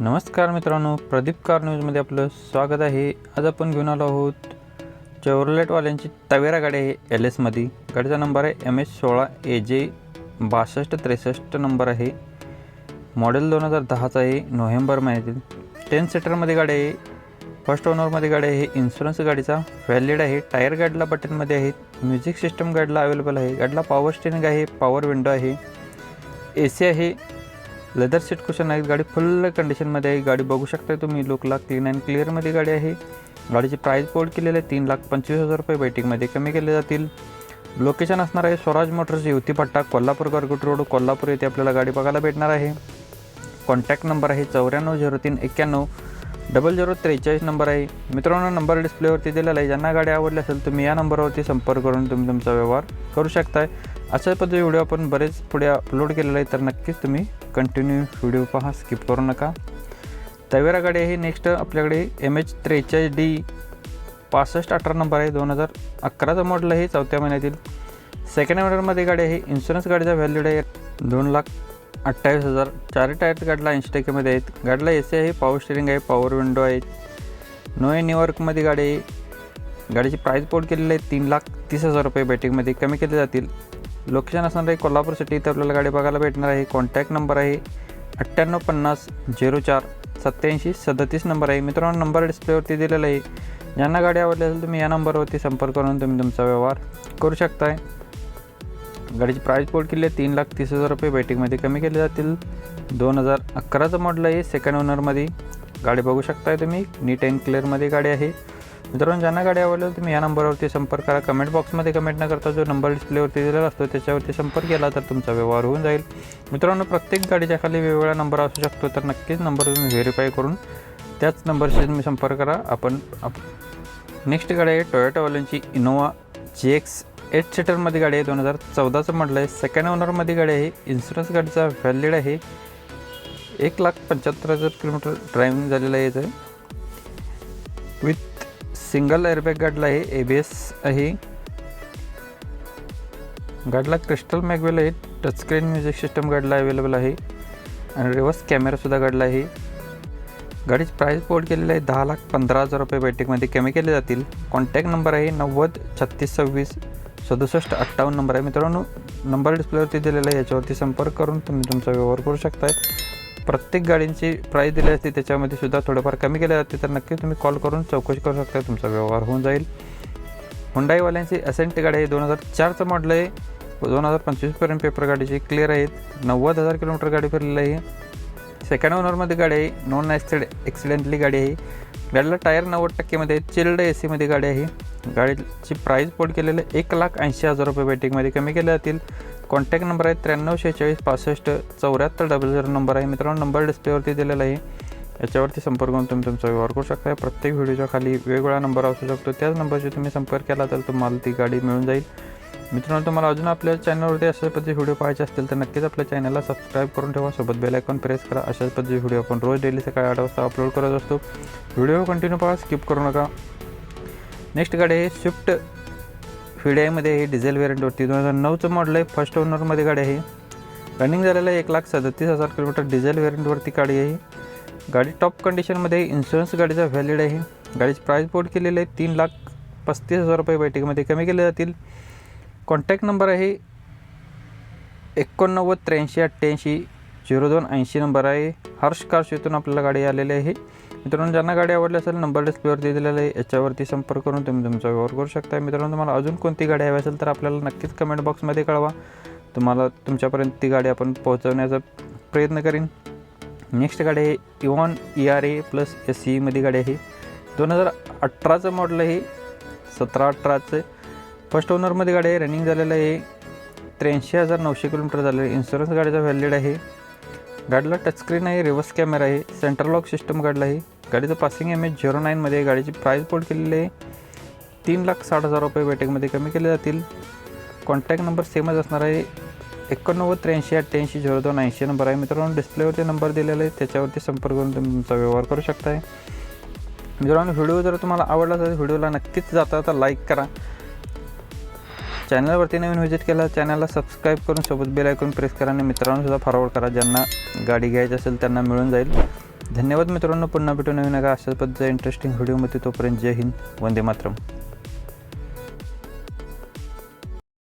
नमस्कार मित्रांनो प्रदीप कार न्यूजमध्ये आपलं स्वागत आहे. आज आपण घेऊन आलो आहोत चेवरलेटवाल्यांची तवेरा गाडी आहे एल एसमध्ये गाडीचा नंबर आहे एम एस सोळा ए जे बासष्ट त्रेसष्ट नंबर आहे. मॉडेल दोन हजार दहाचा आहे नोव्हेंबर महिन्यातील. टेन सीटरमध्ये गाडी आहे. फर्स्ट ओनरमध्ये गाडी आहे इन्शुरन्स गाडीचा. व्हॅलिड आहे टायर गाडीला बटनमध्ये आहेत म्युझिक सिस्टम गाडीला अवेलेबल आहे. गाडीला पॉवर स्टेरिंग आहे पॉवर विंडो आहे. ए सी आहे लेदर सीट कुशन आहेत. गाडी फुल कंडिशनमध्ये आहे. गाडी बघू शकता तुम्ही. लुकला क्लीन अँड क्लिअरमध्ये गाडी आहे. गाडीची प्राईस बोर्ड केलेली आहे. तीन लाख पंचवीस हजार रुपये बैटिंगमध्ये कमी केले जातील. लोकेशन असणार आहे स्वराज मोटर्स युतीपट्टा कोल्हापूर गरगुट रोड. कोल्हापूर येथे आपल्याला गाडी बघायला भेटणार आहे. कॉन्टॅक्ट नंबर आहे चौऱ्याण्णव झिरो तीन एक्क्याण्णव. डबल झिरो त्रेचाळीस नंबर आहे. मित्रांनो नंबर डिस्प्लेवरती दिलेला आहे. ज्यांना गाडी आवडली असेल तुम्ही या नंबरवरती संपर्क करून तुम्ही तुमचा व्यवहार करू शकताय. अशा पद्धती व्हिडिओ आपण बरेच पुढे अपलोड केलेला आहे तर नक्कीच तुम्ही कंटिन्यू व्हिडिओ पहा स्किप करू नका. तवेरा गाडी आहे नेक्स्ट आपल्याकडे एम एच त्रेचाळीस डी पासष्ट अठरा नंबर आहे दोन हजार अकराचा मॉडल आहे चौथ्या महिन्यातील. सेकंड ओनरमध्ये गाडी आहे इन्शुरन्स गाडीचा व्हॅल्यूड आहे दोन लाख अठ्ठावीस हजार. चार टायर गाडीला ऐंशी टक्केमध्ये आहेत. गाडीला ए सी आहे पॉवर स्टेरिंग आहे पॉवर विंडो आहे. नो ए न्यूयॉर्कमध्ये गाडी आहे. गाडीची प्राईस पोर्ट केलेली आहे तीन लाख तीस हजार रुपये बॅटिंगमध्ये कमी केले जातील. लोकेशन असणार आहे कोल्हापूर सिटी इथे आपल्याला गाडी बघायला भेटणार आहे. कॉन्टॅक्ट नंबर आहे अठ्ठ्याण्णव पन्नास झिरो चार सत्याऐंशी सदतीस नंबर आहे. मित्रांनो नंबर डिस्प्लेवरती दिलेला आहे. ज्यांना गाडी आवडली असेल तुम्ही या नंबरवरती संपर्क करून तुम्ही तुमचा व्यवहार करू शकताय. गाडीची प्राईस बोर्ड केली आहे तीन लाख तीस हजार रुपये. बेटिंगमध्ये कमी केले जातील. दोन हजार अकराचं मॉडल आहे सेकंड ओनरमध्ये गाडी बघू शकताय तुम्ही. नीट अँड क्लिअरमध्ये गाडी आहे. मित्रांनो ज्यांना गाडी आवडली तुम्ही या नंबरवरती संपर्क करा. कमेंट बॉक्समध्ये कमेंट न करता जो नंबर डिस्प्लेवरती दिलेला असतो त्याच्यावरती संपर्क केला तर तुमचा व्यवहार होऊन जाईल. मित्रांनो प्रत्येक गाडीच्या खाली वेगवेगळा नंबर असू शकतो तर नक्कीच नंबर तुम्ही व्हेरीफाय करून त्याच नंबरशी तुम्ही संपर्क करा. आपण नेक्स्ट गाडी आहे टोयोटावाल्यांची इनोवा जी एक्स एट सीटरमध्ये गाडी आहे दोन हजार चौदाचं म्हटलं आहे. सेकंड ओनरमध्ये गाडी आहे. इन्शुरन्स गाडीचा व्हॅलिड आहे. एक लाख पंच्याहत्तर हजार किलोमीटर ड्रायव्हिंग झालेलं आहे याचं. विथ सिंगल एअरबॅग गाडीला आहे ए बी एस आहे. गाडीला क्रिस्टल मॅगवेल आहे टचस्क्रीन म्युझिक सिस्टम गाडीला अवेलेबल आहे. आणि रिवर्स कॅमेरासुद्धा गाडला आहे. गाडीची प्राईस बोर्ड केलेली आहे दहा लाख पंधरा हजार रुपये बैठकमध्ये. कमी केले जातील. कॉन्टॅक्ट नंबर आहे नव्वद छत्तीस सव्वीस सदुसष्ट अठ्ठावन्न नंबर आहे. मित्रांनो नंबर डिस्प्लेवरती दिलेला आहे याच्यावरती संपर्क करून तुम्ही तुमचा व्यवहार करू शकताय. प्रत्येक गाडींची प्राईस दिली असते त्याच्यामध्ये सुद्धा थोडंफार कमी केले जाते. तर नक्की तुम्ही कॉल करून चौकशी करू शकता तुमचा व्यवहार होऊन जाईल. हुंडाईवाल्यांची असेंट गाडी आहे दोन हजार चारचं मॉडल आहे. दोन हजार पंचवीसपर्यंत पेपर गाडीची क्लिअर आहेत. नव्वद हजार किलोमीटर गाडी फिरलेली आहे. सेकंड ओनरमध्ये गाडी आहे. नॉन ॲक्सिड ॲक्सिडेंटली गाडी आहे. गाडीला टायर नव्वद टक्केमध्ये चिल्ड ए सीमध्ये गाडी आहे. गाडीची प्राईस पोट केलेलं आहे एक लाख ऐंशी हजार रुपये बॅटिंगमध्ये कमी केले जातील. कॉन्टॅक्ट नंबर आहे त्र्याण्णव शेहेचाळीस पासष्ट चौऱ्याहत्तर डबल झिरो नंबर आहे. मित्रांनो नंबर डिस्प्लेवरती दिलेला आहे. याच्यावरती संपर्क करून तुम्ही तुमचा व्यवहार करू शकता. प्रत्येक व्हिडिओच्या खाली वेगवेगळा नंबर असू शकतो. त्याच नंबरशी तुम्ही संपर्क केला तर तुम्हाला ती गाडी मिळून जाईल. मित्रांनो तुम्हाला अजून आपल्या चॅनलवरती अशा पद्धती व्हिडिओ पाहायचे असतील तर नक्कीच आपल्या चॅनलला सबस्क्राईब करून ठेवा. सोबत बेल आयकॉन प्रेस करा. अशाच पद्धती व्हिडिओ आपण रोज डेली सकाळी आठ वाजता अपलोड करत असतो. व्हिडिओ कंटिन्यू पहा स्किप करू नका. नेक्स्ट गाडी आहे स्विफ्ट आयमध्ये आहे डिझेल व्हेरियंटवरती दोन हजार नऊचं मॉडल आहे. फर्स्ट ओनरमध्ये गाडी आहे. रनिंग झालेलं आहे एक लाख सदतीस हजार किलोमीटर डिझेल व्हेरियंटवरती गाडी आहे. गाडी टॉप कंडिशनमध्ये इन्शुरन्स गाडीचा व्हॅलिड आहे. गाडीची प्राईस बोर्ड केलेली आहे. तीन लाख पस्तीस हजार रुपये बैठकीमध्ये कमी केले जातील. कॉन्टॅक्ट नंबर आहे एकोणनव्वद त्र्याऐंशी अठ्ठ्याऐंशी झिरो दोन ऐंशी नंबर आहे. हर्ष कार्स येथून आपल्याला गाडी आलेली आहे. मित्रांनो ज्यांना गाडी आवडली असेल नंबर डिस्प्लेवरती दिलेला आहे. याच्यावरती संपर्क करून तुम्ही तुमचा व्यवहार करू शकता. मित्रांनो तुम्हाला अजून कोणती गाडी हवी असेल तर आपल्याला नक्कीच कमेंट बॉक्समध्ये कळवा. तुम्हाला तुमच्यापर्यंत ती गाडी आपण पोहोचवण्याचा प्रयत्न करीन. नेक्स्ट गाडी आहे Eon E R A plus S सीमध्ये गाडी आहे. दोन हजार अठराचं मॉडल आहे. सतरा अठराचं. फर्स्ट ओनरमध्ये गाडी आहे. रनिंग झालेलं आहे. त्र्याऐंशी हजार नऊशे किलोमीटर झालेलं आहे. इन्शुरन्स गाडीचा व्हॅलिड आहे. गाडीला टचस्क्रीन आहे. रिव्हर्स कॅमेरा आहे. सेंट्रल लॉक सिस्टम गाडीला आहे. गाडीचं पासिंग एम एच झिरो नाईनमध्ये गाडीची प्राईस बोर्ड केलेली आहे. तीन लाख साठ हजार रुपये बेटेकमध्ये कमी केले जातील. कॉन्टॅक्ट नंबर सेमच असणार आहे. एकोणनव्वद त्र्याऐंशी अठ्ठ्याऐंशी झिरो दोन ऐंशी नंबर आहे. मित्रांनो डिस्प्लेवरती नंबर दिलेला आहे. त्याच्यावरती संपर्क करून तुम्ही तुमचा व्यवहार करू शकताय. मित्रांनो व्हिडिओ जर तुम्हाला आवडला तर व्हिडिओला नक्कीच जाता जाता लाईक करा. चॅनलवरती नवीन व्हिजिट केला चॅनलला सबस्क्राईब करून सोबत बेल ऐकून प्रेस करा आणि मित्रांनो सुद्धा फॉरवर्ड करा. ज्यांना गाडी घ्यायची असेल त्यांना मिळून जाईल. धन्यवाद मित्रांनो. पुन्हा भेटू नवीन का अशाच पद्धतीचा इंटरेस्टिंग व्हिडिओमध्ये. तोपर्यंत जय हिंद. वंदे मातरम.